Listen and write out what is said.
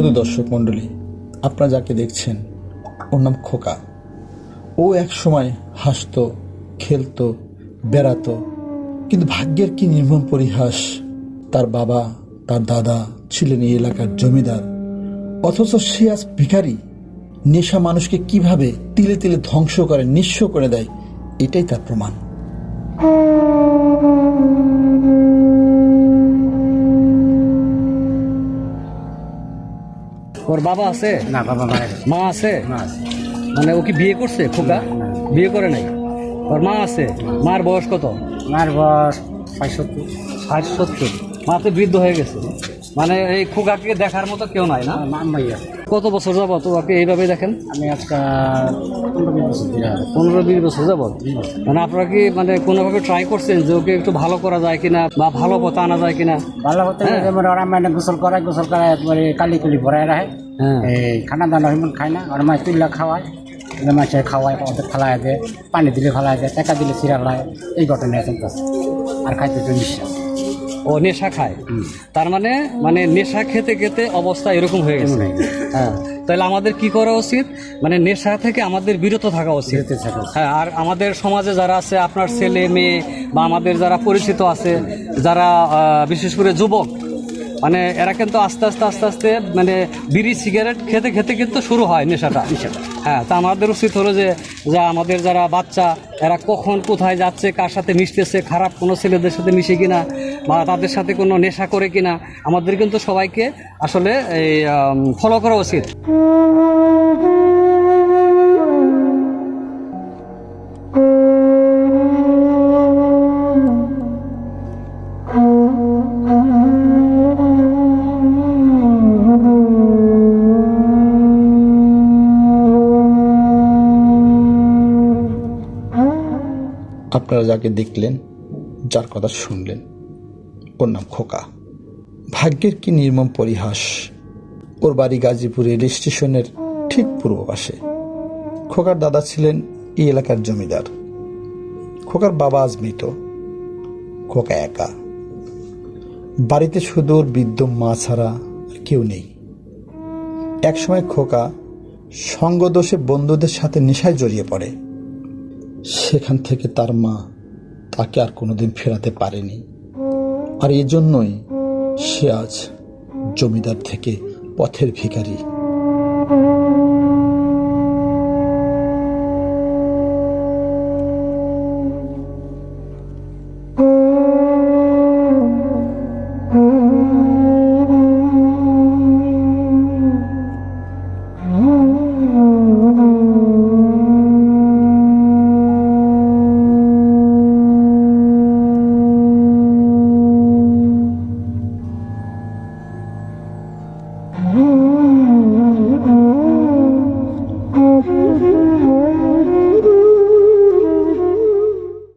শুধু দর্শক মণ্ডলী, আপনারা যাকে দেখছেন, ওর নাম খোকা। ও এক সময় হাসতো, খেলতো, বেড়াতো, কিন্তু ভাগ্যের কি নির্মম পরিহাস, তার বাবা, তার দাদা ছিলেন এই এলাকার জমিদার। অথচ সে আজ ভিখারি, নেশা মানুষকে কীভাবে তিলে তিলে ধ্বংস করে, নিঃস্ব করে দেয়, এটাই তার প্রমাণ। ওর বাবা আছে? না বাবা মায়ের। মা আছে? মা আছে। মানে ও কি বিয়ে করছে খোকা? বিয়ে করে নাই? ওর মা আছে? মার বয়স কত? মার বয়স ষাট সত্তর ষাট সত্তর মা তো বৃদ্ধ হয়ে গেছে। মানে এই খোকাকে দেখার মতো কেউ নাই না? মাম্মাই আছে কত বছর যাবত ওকে এইভাবে দেখেন? আমি আজকে পনেরো বিশ বছর যাবত মানে আপনারা কি মানে কোনোভাবে ট্রাই করছেন যে ওকে একটু ভালো করা যায় কিনা বা ভালো পথে আনা যায় কিনা? ভালো হতে হ্যাঁ। ওরা মানে গোসল করায় গোসল করায় একবারে কালি কুলি ভরায় রাখে। হ্যাঁ। এই খানা দানা হিমন খায় না। আর মাছ তুললা খাওয়ায়। মাছে খাওয়ায় ওদের ফেলায় দেয় পানি দিলে ফেলায় দেয় টাকা দিলে সিরালায় এই ঘটনা চলতেছে আর খাইতে তো নিঃশ্বাস। ও নেশা খায়। তার মানে মানে নেশা খেতে খেতে অবস্থা এরকম হয়ে গেছে। হ্যাঁ তাহলে আমাদের কি করা উচিত? মানে নেশা থেকে আমাদের বিরত থাকা উচিত। হ্যাঁ আর আমাদের সমাজে যারা আছে আপনার ছেলে মেয়ে বা আমাদের যারা পরিচিত আছে যারা বিশেষ করে যুবক মানে এরা কিন্তু আস্তে আস্তে আস্তে আস্তে মানে বিড়ি সিগারেট খেতে খেতে কিন্তু শুরু হয় নেশাটা। নেশাটা। হ্যাঁ তা আমাদের উচিত হলো যে, যা আমাদের যারা বাচ্চা, এরা কখন কোথায় যাচ্ছে, কার সাথে মিশতেছে, খারাপ কোনো ছেলেদের সাথে মিশে কিনা, বা তাদের সাথে কোনো নেশা করে কিনা, আমাদের কিন্তু সবাইকে আসলে এই ফলো করা উচিত। আপনারা যাকে দেখলেন, যার কথা শুনলেন, ওর নাম খোকা। ভাগ্যের কি নির্মম পরিহাস, ওর বাড়ি গাজীপুর রেল স্টেশনের ঠিক পূর্ব পাশে। খোকার দাদা ছিলেন এই এলাকার জমিদার। খোকার বাবা আজ মৃত, খোকা একা। বাড়িতে শুধু ওর বৃদ্ধ মা ছাড়া কেউ নেই। একসময় খোকা সঙ্গদোষে বন্ধুদের সাথে নেশায় জড়িয়ে পড়ে। সেখান থেকে তার মা তাকে আর কোনোদিন ফেরাতে পারেনি। আর এজন্যই সে আজ জমিদার থেকে পথের ভিখারি